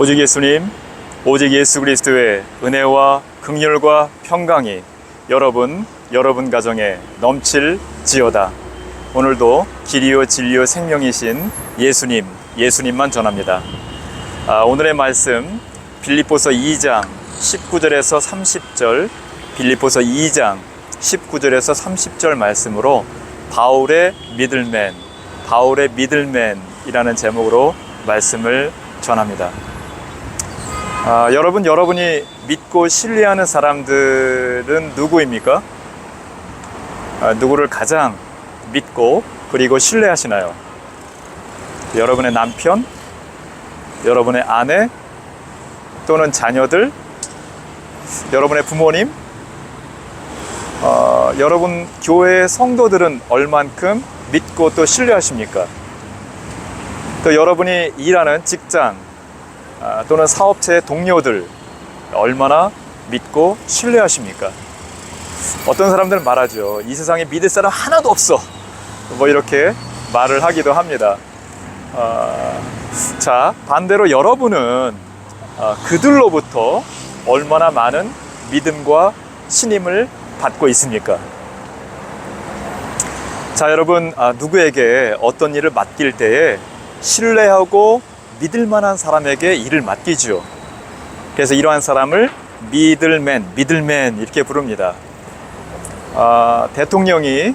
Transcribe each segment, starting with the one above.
오직 예수님, 오직 예수 그리스도의 은혜와 긍휼과 평강이 여러분, 여러분 가정에 넘칠지어다. 오늘도 길이요 진리요 생명이신 예수님, 예수님만 전합니다. 아, 오늘의 말씀 빌립보서 2장 19절에서 30절, 빌립보서 2장 19절에서 30절 말씀으로 바울의 미들맨, 바울의 미들맨이라는 제목으로 말씀을 전합니다. 아, 여러분, 여러분이 믿고 신뢰하는 사람들은 누구입니까? 아, 누구를 가장 믿고 그리고 신뢰하시나요? 여러분의 남편, 여러분의 아내, 또는 자녀들, 여러분의 부모님, 어, 여러분 교회 성도들은 얼만큼 믿고 또 신뢰하십니까? 또 여러분이 일하는 직장 아, 또는 사업체 동료들 얼마나 믿고 신뢰하십니까? 어떤 사람들은 말하죠. 이 세상에 믿을 사람 하나도 없어. 뭐 이렇게 말을 하기도 합니다. 아, 자, 반대로 여러분은 아, 그들로부터 얼마나 많은 믿음과 신임을 받고 있습니까? 자, 여러분, 아, 누구에게 어떤 일을 맡길 때에 신뢰하고 믿을 만한 사람에게 일을 맡기죠. 그래서 이러한 사람을 미들맨, 미들맨 이렇게 부릅니다. 아, 대통령이 에,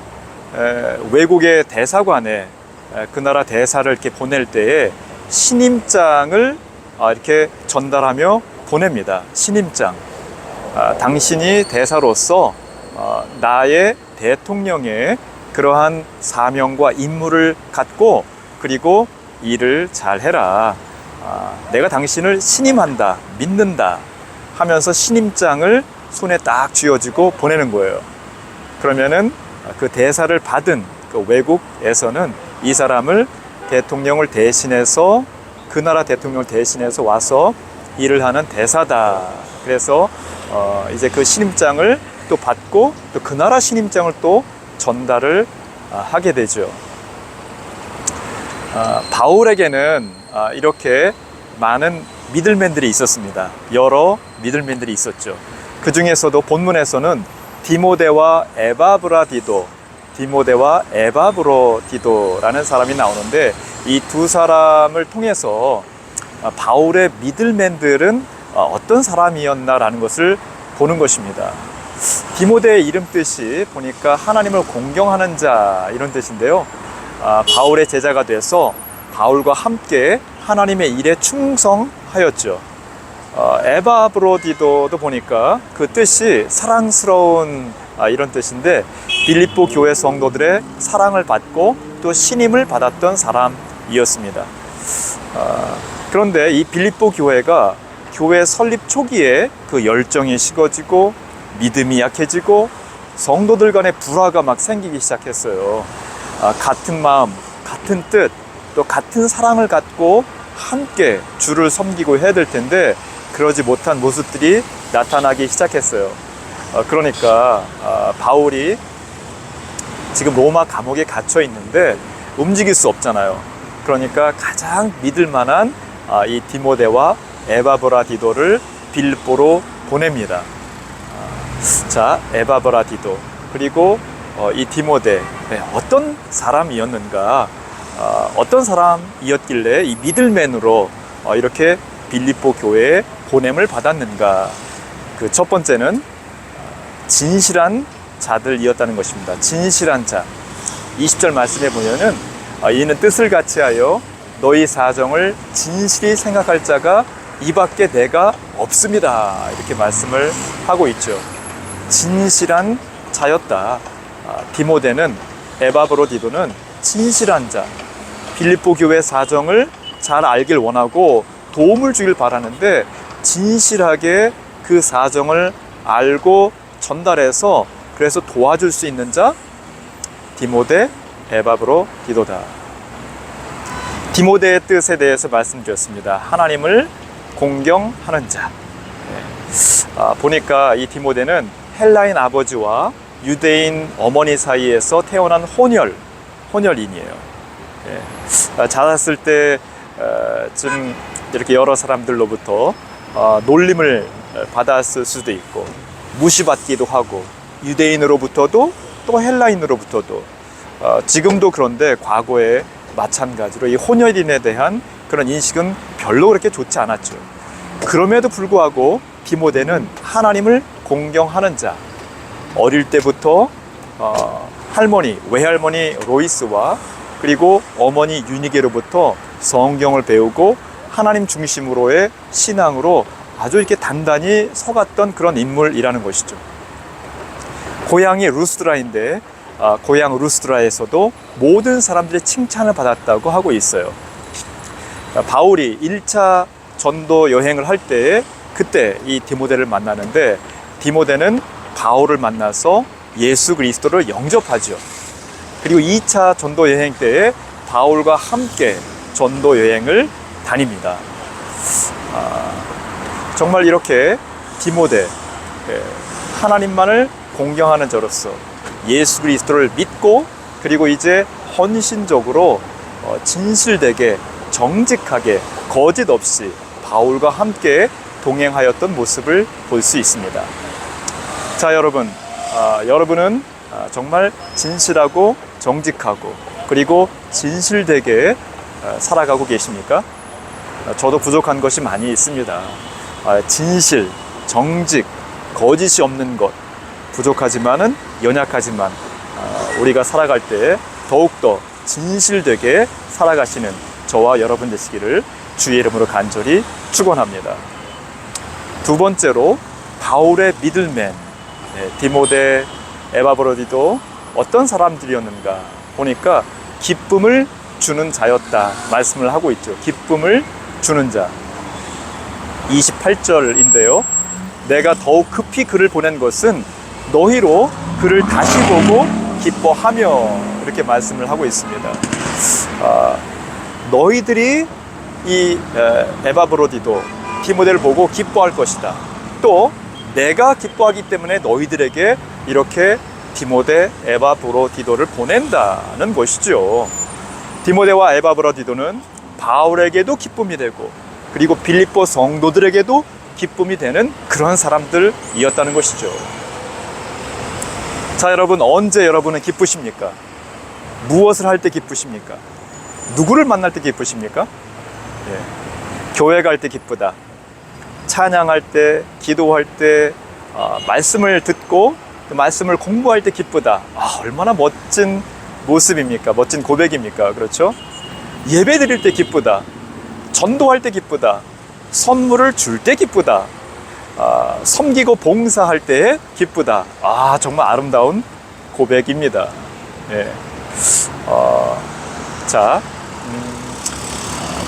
외국의 대사관에 에, 그 나라 대사를 이렇게 보낼 때에 신임장을 아, 이렇게 전달하며 보냅니다. 신임장. 아, 당신이 대사로서 어, 나의 대통령의 그러한 사명과 임무를 갖고 그리고 일을 잘 해라. 아, 내가 당신을 신임한다, 믿는다 하면서 신임장을 손에 딱 쥐어주고 보내는 거예요. 그러면은 그 대사를 받은 그 외국에서는 이 사람을 대통령을 대신해서 그 나라 대통령을 대신해서 와서 일을 하는 대사다. 그래서 어 이제 그 신임장을 또 받고 또 그 나라 신임장을 또 전달을 아, 하게 되죠. 아, 바울에게는 아, 이렇게 많은 미들맨들이 있었습니다. 여러 미들맨들이 있었죠. 그 중에서도 본문에서는 디모데와 에바브라디도, 디모데와 에바브로디도라는 사람이 나오는데 이 두 사람을 통해서 아, 바울의 미들맨들은 어, 어떤 사람이었나라는 것을 보는 것입니다. 디모데의 이름 뜻이 보니까 하나님을 공경하는 자 이런 뜻인데요. 아, 바울의 제자가 돼서 바울과 함께 하나님의 일에 충성하였죠. 어, 에바브로디도도 보니까 그 뜻이 사랑스러운 아, 이런 뜻인데 빌립보 교회 성도들의 사랑을 받고 또 신임을 받았던 사람이었습니다. 아, 그런데 이 빌립보 교회가 교회 설립 초기에 그 열정이 식어지고 믿음이 약해지고 성도들 간의 불화가 막 생기기 시작했어요. 아, 같은 마음, 같은 뜻, 또 같은 사랑을 갖고 함께 주를 섬기고 해야 될 텐데 그러지 못한 모습들이 나타나기 시작했어요. 어, 그러니까 아, 바울이 지금 로마 감옥에 갇혀 있는데 움직일 수 없잖아요. 그러니까 가장 믿을 만한 아, 이 디모데와 에바브라디도를 빌보로 보냅니다. 아, 자, 에바브라디도 그리고 어, 이 디모데 네, 어떤 사람이었는가? 어, 어떤 사람이었길래 이 미들맨으로 어, 이렇게 빌립보 교회에 보냄을 받았는가? 그 첫 번째는 진실한 자들이었다는 것입니다. 진실한 자. 20절 말씀해 보면은 아, 이는 뜻을 같이 하여 너희 사정을 진실히 생각할 자가 이밖에 내가 없습니다. 이렇게 말씀을 하고 있죠. 진실한 자였다. 아, 디모데는 에바브로디도는 진실한 자. 빌립보 교회 사정을 잘 알길 원하고 도움을 주길 바라는데 진실하게 그 사정을 알고 전달해서 그래서 도와줄 수 있는 자 디모데 에바브로 디도다. 디모데의 뜻에 대해서 말씀드렸습니다. 하나님을 공경하는 자. 네. 아, 보니까 이 디모데는 헬라인 아버지와 유대인 어머니 사이에서 태어난 혼혈, 혼혈인이에요. 예. 아, 자랐을 때 좀 이렇게 여러 사람들로부터 어, 놀림을 받았을 수도 있고 무시받기도 하고 유대인으로부터도 또 헬라인으로부터도 어, 지금도 그런데 과거에 마찬가지로 이 혼혈인에 대한 그런 인식은 별로 그렇게 좋지 않았죠. 그럼에도 불구하고 디모데는 하나님을 공경하는 자, 어릴 때부터 어, 할머니, 외할머니 로이스와 그리고 어머니 유니게로부터 성경을 배우고 하나님 중심으로의 신앙으로 아주 이렇게 단단히 서갔던 그런 인물이라는 것이죠. 고향이 루스드라인데 아, 고향 루스드라에서도 모든 사람들의 칭찬을 받았다고 하고 있어요. 아, 바울이 1차 전도 여행을 할 때 그때 이 디모데를 만나는데 디모데는 바울을 만나서 예수 그리스도를 영접하죠. 그리고 2차 전도 여행 때에 바울과 함께 전도 여행을 다닙니다. 아, 정말 이렇게 디모데 예, 하나님만을 공경하는 자로서 예수 그리스도를 믿고 그리고 이제 헌신적으로 어, 진실되게 정직하게 거짓 없이 바울과 함께 동행하였던 모습을 볼 수 있습니다. 자, 여러분, 아, 여러분은 아, 정말 진실하고 정직하고 그리고 진실되게 아, 살아가고 계십니까? 아, 저도 부족한 것이 많이 있습니다. 아, 진실, 정직, 거짓이 없는 것 부족하지만은 연약하지만 아, 우리가 살아갈 때 더욱더 진실되게 살아가시는 저와 여러분 되시기를 주의 이름으로 간절히 축원합니다. 두 번째로 바울의 미들맨 네, 디모데 에바브로디도 어떤 사람들이었는가 보니까 기쁨을 주는 자였다 말씀을 하고 있죠. 기쁨을 주는 자. 28절인데요. 내가 더욱 급히 그를 보낸 것은 너희로 그를 다시 보고 기뻐하며 이렇게 말씀을 하고 있습니다. 아, 너희들이 이 에, 에바브로디도 디모데를 보고 기뻐할 것이다. 또 내가 기뻐하기 때문에 너희들에게 이렇게 디모데 에바 브로디도를 보낸다는 것이죠. 디모데와 에바 브로디도는 바울에게도 기쁨이 되고 그리고 빌립보 성도들에게도 기쁨이 되는 그런 사람들이었다는 것이죠. 자, 여러분 언제 여러분은 기쁘십니까? 무엇을 할 때 기쁘십니까? 누구를 만날 때 기쁘십니까? 예. 교회 갈 때 기쁘다. 찬양할 때, 기도할 때, 아, 말씀을 듣고 그 말씀을 공부할 때 기쁘다. 아, 얼마나 멋진 모습입니까? 멋진 고백입니까? 그렇죠? 예배 드릴 때 기쁘다. 전도할 때 기쁘다. 선물을 줄 때 기쁘다. 아, 섬기고 봉사할 때 기쁘다. 아, 정말 아름다운 고백입니다. 예. 어, 자, 음,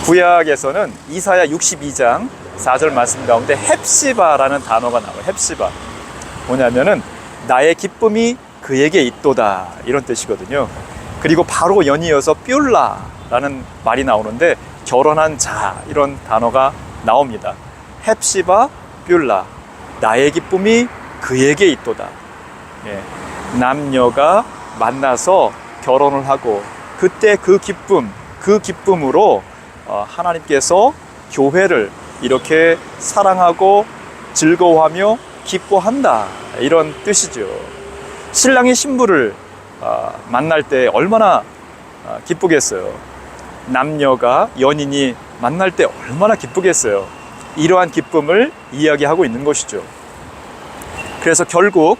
구약에서는 이사야 62장 4절 말씀 가운데 헵시바라는 단어가 나와요. 헵시바. 뭐냐면은 나의 기쁨이 그에게 있도다. 이런 뜻이거든요. 그리고 바로 연이어서 뾰라라는 말이 나오는데 결혼한 자 이런 단어가 나옵니다. 헵시바 뾰라 나의 기쁨이 그에게 있도다. 예. 남녀가 만나서 결혼을 하고 그때 그 기쁨 그 기쁨으로 어, 하나님께서 교회를 이렇게 사랑하고 즐거워하며 기뻐한다 이런 뜻이죠. 신랑이 신부를 어, 만날 때 얼마나 어, 기쁘겠어요. 남녀가 연인이 만날 때 얼마나 기쁘겠어요. 이러한 기쁨을 이야기하고 있는 것이죠. 그래서 결국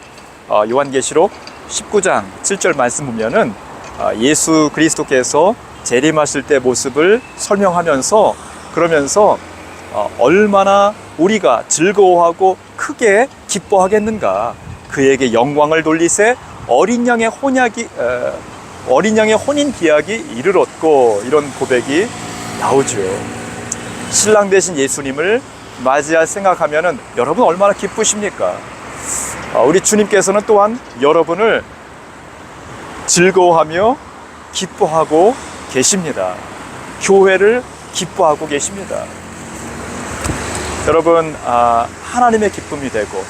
어, 요한계시록 19장 7절 말씀 보면은 어, 예수 그리스도께서 재림하실 때 모습을 설명하면서 그러면서 어, 얼마나 우리가 즐거워하고 크게 기뻐하겠는가 그에게 영광을 돌리세 어린 양의 혼약이 에, 어린 양의 혼인 기약이 이르렀고 이런 고백이 나오죠. 신랑 대신 예수님을 맞이할 생각하면은 여러분 얼마나 기쁘십니까? 아, 우리 주님께서는 또한 여러분을 즐거워하며 기뻐하고 계십니다. 교회를 기뻐하고 계십니다. 여러분, 아, 하나님의 기쁨이 되고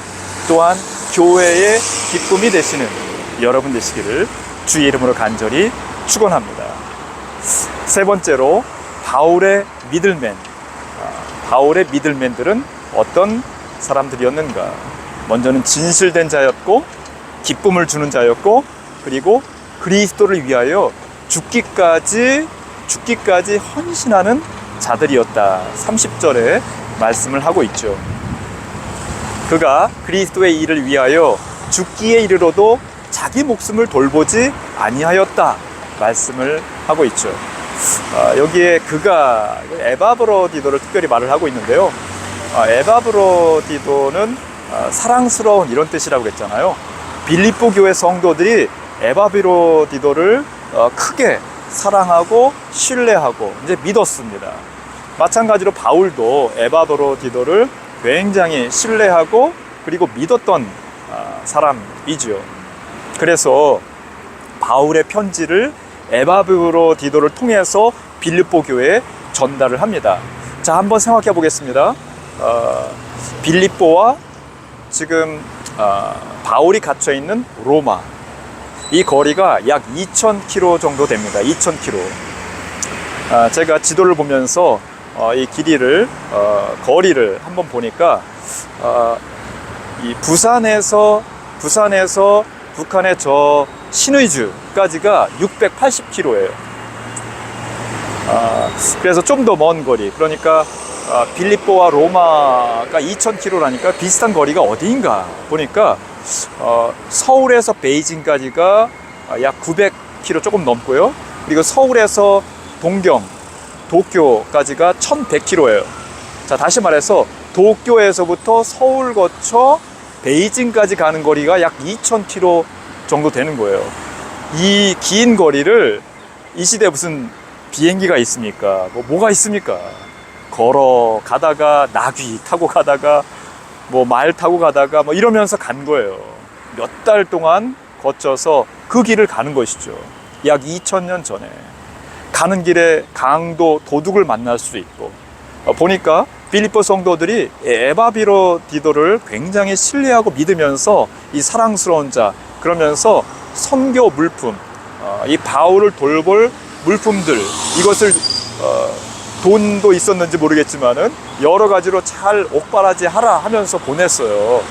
또한 교회의 기쁨이 되시는 여러분 되시기를 주의 이름으로 간절히 축원합니다. 세 번째로 바울의 미들맨 아, 바울의 미들맨들은 어떤 사람들이었는가? 먼저는 진실된 자였고 기쁨을 주는 자였고 그리고 그리스도를 위하여 죽기까지 죽기까지 헌신하는 자들이었다. 30절에 말씀을 하고 있죠. 그가 그리스도의 일을 위하여 죽기에 이르러도 자기 목숨을 돌보지 아니하였다. 말씀을 하고 있죠. 아, 여기에 그가 에바브로디도를 특별히 말을 하고 있는데요. 아, 에바브로디도는 아, 사랑스러운 이런 뜻이라고 그랬잖아요. 빌립보 교회 성도들이 에바브로디도를 어, 크게 사랑하고 신뢰하고 이제 믿었습니다. 마찬가지로 바울도 에바브로디도를 굉장히 신뢰하고 그리고 믿었던 아, 사람이지요. 그래서 바울의 편지를 에바브로디도를 통해서 빌립보 교회에 전달을 합니다. 자, 한번 생각해 보겠습니다. 어, 빌립보와 지금 어, 바울이 갇혀 있는 로마 이 거리가 약 2,000km 정도 됩니다. 2,000km. 아, 제가 지도를 보면서 어, 이 길이를 어, 거리를 한번 보니까 어, 이 부산에서 부산에서 북한의 저 신의주까지가 680km예요. 아, 그래서 좀 더 먼 거리. 그러니까 아, 빌립보와 로마가 2,000km라니까 비슷한 거리가 어디인가 보니까 어, 서울에서 베이징까지가 아, 약 900km 조금 넘고요. 그리고 서울에서 동경, 도쿄까지가 1100km예요. 자, 다시 말해서 도쿄에서부터 서울 거쳐 베이징까지 가는 거리가 약 2000km 정도 되는 거예요. 이 긴 거리를 이 시대에 무슨 비행기가 있습니까? 뭐, 뭐가 있습니까? 걸어 가다가 나귀 타고 가다가 뭐 말 타고 가다가 뭐 이러면서 간 거예요. 몇 달 동안 거쳐서 그 길을 가는 것이죠. 약 2000년 전에. 가는 길에 강도 도둑을 만날 수 있고 어, 보니까 빌립보 성도들이 에바비로 디도를 굉장히 신뢰하고 믿으면서 이 사랑스러운 자 그러면서 선교 물품 어, 이 바울을 돌볼 물품들 이것을 어, 돈도 있었는지 모르겠지만은 여러 가지로 잘 옥바라지 하라 하면서 보냈어요.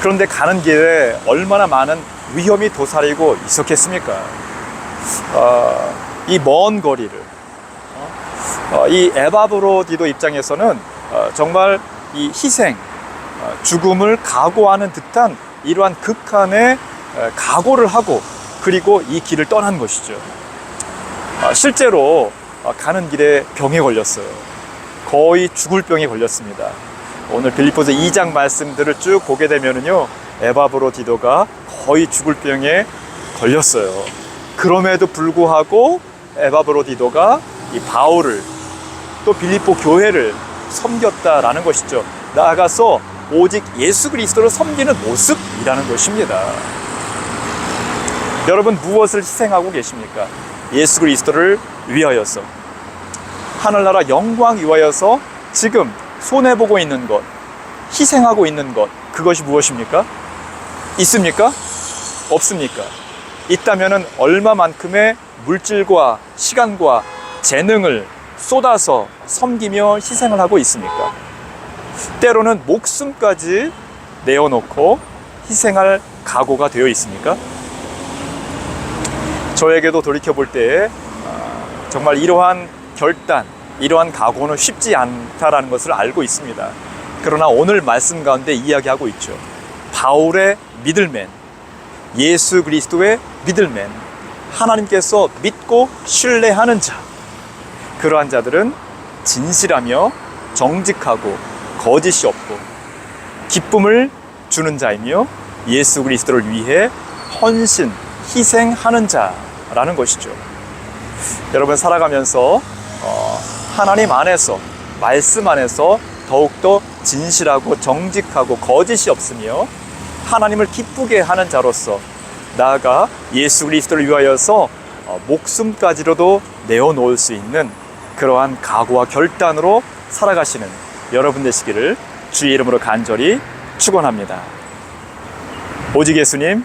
그런데 가는 길에 얼마나 많은 위험이 도사리고 있었겠습니까? 어, 이먼 거리를 어, 이 에바브로디도 입장에서는 어, 정말 이 희생, 어, 죽음을 각오하는 듯한 이러한 극한의 에, 각오를 하고 그리고 이 길을 떠난 것이죠. 아, 실제로 어, 가는 길에 병에 걸렸어요. 거의 죽을 병에 걸렸습니다. 오늘 빌리포스 2장 말씀들을 쭉 보게 되면은요, 에바브로디도가 거의 죽을 병에 걸렸어요. 그럼에도 불구하고 에바브로디도가 이 바울을 또 빌립보 교회를 섬겼다라는 것이죠. 나아가서 오직 예수 그리스도를 섬기는 모습이라는 것입니다. 여러분 무엇을 희생하고 계십니까? 예수 그리스도를 위하여서 하늘나라 영광 위하여서 지금 손해 보고 있는 것, 희생하고 있는 것 그것이 무엇입니까? 있습니까? 없습니까? 있다면은 얼마만큼의 물질과 시간과 재능을 쏟아서 섬기며 희생을 하고 있습니까? 때로는 목숨까지 내어놓고 희생할 각오가 되어 있습니까? 저에게도 돌이켜볼 때 아, 정말 이러한 결단, 이러한 각오는 쉽지 않다라는 것을 알고 있습니다. 그러나 오늘 말씀 가운데 이야기하고 있죠. 바울의 미들맨, 예수 그리스도의 미들맨, 하나님께서 믿고 신뢰하는 자, 그러한 자들은 진실하며 정직하고 거짓이 없고 기쁨을 주는 자이며 예수 그리스도를 위해 헌신, 희생하는 자라는 것이죠. 여러분 살아가면서 어, 하나님 안에서 말씀 안에서 더욱더 진실하고 정직하고 거짓이 없으며 하나님을 기쁘게 하는 자로서 나아가 예수 그리스도를 위하여서 어, 목숨까지로도 내어놓을 수 있는 그러한 각오와 결단으로 살아가시는 여러분 되시기를 주의 이름으로 간절히 축원합니다. 오직 예수님